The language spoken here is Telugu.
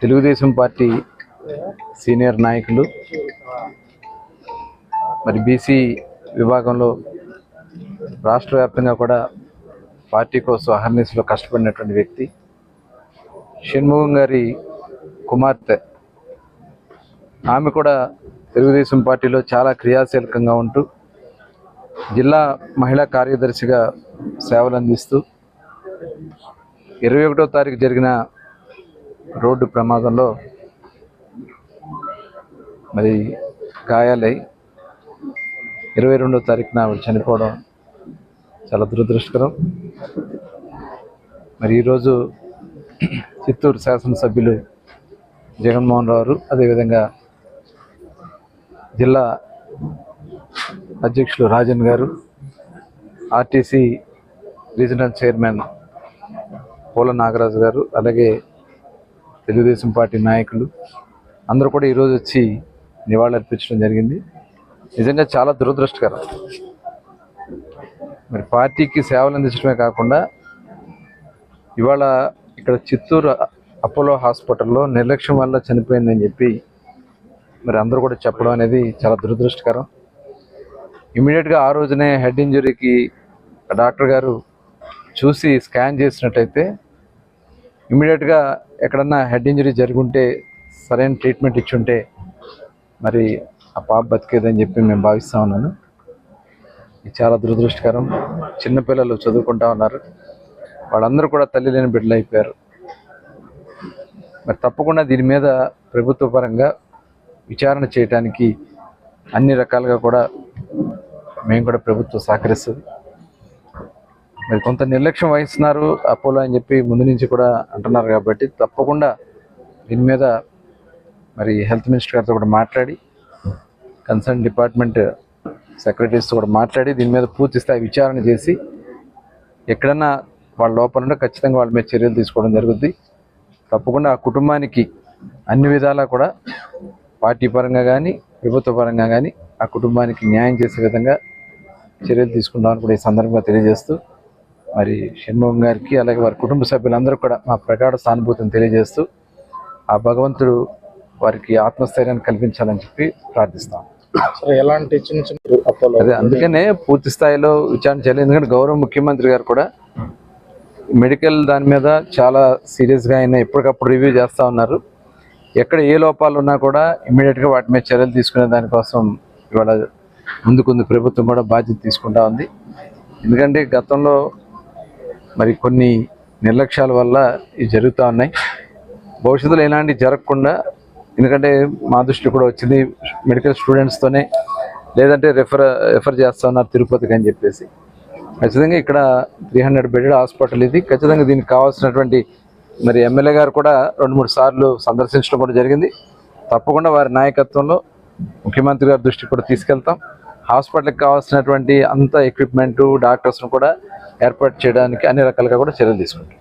తెలుగుదేశం పార్టీ సీనియర్ నాయకులు మరి బీసీ విభాగంలో రాష్ట్ర వ్యాప్తంగా కూడా పార్టీ కోసం అహర్నిశలో కష్టపడినటువంటి వ్యక్తి. షణ్ముఖం గారి కుమార్తె. ఆమె కూడా తెలుగుదేశం పార్టీలో చాలా క్రియాశీలకంగా ఉంటూ జిల్లా మహిళా కార్యదర్శిగా సేవలు అందిస్తూ ఇరవై ఒకటో తారీఖు జరిగిన రోడ్డు ప్రమాదంలో మరి గాయాలై ఇరవై రెండో తారీఖున ఆవిడ చనిపోవడం చాలా దురదృష్టకరం. మరి ఈరోజు చిత్తూరు శాసనసభ్యులు జగన్మోహన్ రావు గారు, అదేవిధంగా జిల్లా అధ్యక్షులు Rajan garu RTC regional chairman Pola Nagaraju garu అలాగే తెలుగుదేశం పార్టీ నాయకులు అందరూ కూడా ఈరోజు వచ్చి నివాళులర్పించడం జరిగింది. నిజంగా చాలా దురదృష్టకరం. మరి పార్టీకి సేవలు అందించడమే కాకుండా ఇవాళ ఇక్కడ చిత్తూరు అపోలో హాస్పిటల్లో నిర్లక్ష్యం వల్ల చనిపోయిందని చెప్పి మరి అందరూ కూడా చెప్పడం అనేది చాలా దురదృష్టకరం. ఇమీడియట్గా ఆ రోజునే హెడ్ ఇంజురీకి డాక్టర్ గారు చూసి స్కాన్ చేసినట్టయితే ఇమీడియట్గా ఎక్కడన్నా హెడ్ ఇంజరీ జరుగుంటే సరైన ట్రీట్మెంట్ ఇచ్చుంటే మరి ఆ పాప బతికేదని చెప్పి మేము భావిస్తూ ఉన్నాను ఇది చాలా దురదృష్టకరం. చిన్నపిల్లలు చదువుకుంటా ఉన్నారు. వాళ్ళందరూ కూడా తల్లి లేని బిడ్డలు అయిపోయారు. మరి తప్పకుండా దీని మీద ప్రభుత్వ పరంగా విచారణ చేయడానికి అన్ని రకాలుగా కూడా మేము కూడా ప్రభుత్వం సహకరిస్తుంది. మరి కొంత నిర్లక్ష్యం వహిస్తున్నారు అపోలో అని చెప్పి ముందు నుంచి కూడా అంటున్నారు కాబట్టి తప్పకుండా దీని మీద మరి హెల్త్ మినిస్టర్ గారితో కూడా మాట్లాడి కన్సర్న్ డిపార్ట్మెంట్ సెక్రటరీస్తో కూడా మాట్లాడి దీని మీద పూర్తి స్థాయి విచారణ చేసి ఎక్కడన్నా వాళ్ళ లోపల ఉంటే ఖచ్చితంగా వాళ్ళ మీద చర్యలు తీసుకోవడం జరుగుద్ది. తప్పకుండా ఆ కుటుంబానికి అన్ని విధాలా కూడా పార్టీ పరంగా కానీ ప్రభుత్వ పరంగా కానీ ఆ కుటుంబానికి న్యాయం చేసే విధంగా చర్యలు తీసుకుంటామని కూడా ఈ సందర్భంగా తెలియజేస్తూ మరి షణ్ముఖం గారికి అలాగే వారి కుటుంబ సభ్యులందరూ కూడా మా ప్రగాఢ సానుభూతిని తెలియజేస్తూ ఆ భగవంతుడు వారికి ఆత్మస్థైర్యాన్ని కల్పించాలని చెప్పి ప్రార్థిస్తాం. ఎలాంటి చిన్న చిన్న అదే అందుకనే పూర్తి స్థాయిలో విచారణ చేయాలి. ఎందుకంటే గౌరవ ముఖ్యమంత్రి గారు కూడా మెడికల్ దాని మీద చాలా సీరియస్గా ఆయన ఎప్పటికప్పుడు రివ్యూ చేస్తూ ఉన్నారు. ఎక్కడ ఏ లోపాలు ఉన్నా కూడా ఇమ్మీడియట్గా వాటి మీద చర్యలు తీసుకునే దానికోసం ఇవాళ ముందుకుంది ప్రభుత్వం కూడా బాధ్యత తీసుకుంటా ఉంది. ఎందుకంటే గతంలో మరి కొన్ని నిర్లక్ష్యాల వల్ల ఇవి జరుగుతూ ఉన్నాయి. భవిష్యత్తులో ఎలాంటివి జరగకుండా ఎందుకంటే మా దృష్టి కూడా వచ్చింది మెడికల్ స్టూడెంట్స్తోనే లేదంటే రెఫర్ రెఫర్ చేస్తా ఉన్నారు తిరుపతికి అని చెప్పేసి. ఖచ్చితంగా ఇక్కడ త్రీ హండ్రెడ్ బెడెడ్ హాస్పిటల్ ఇది. ఖచ్చితంగా దీనికి కావాల్సినటువంటి మరి ఎమ్మెల్యే గారు కూడా రెండు మూడు సార్లు సందర్శించడం కూడా జరిగింది. తప్పకుండా వారి నాయకత్వంలో ముఖ్యమంత్రి గారి దృష్టికి కూడా తీసుకెళ్తాం. హాస్పిటల్కి కావాల్సినటువంటి అంత ఎక్విప్మెంట్ డాక్టర్స్ను కూడా ఏర్పాటు చేయడానికి అన్ని రకాలుగా కూడా చర్యలు తీసుకుంటాం.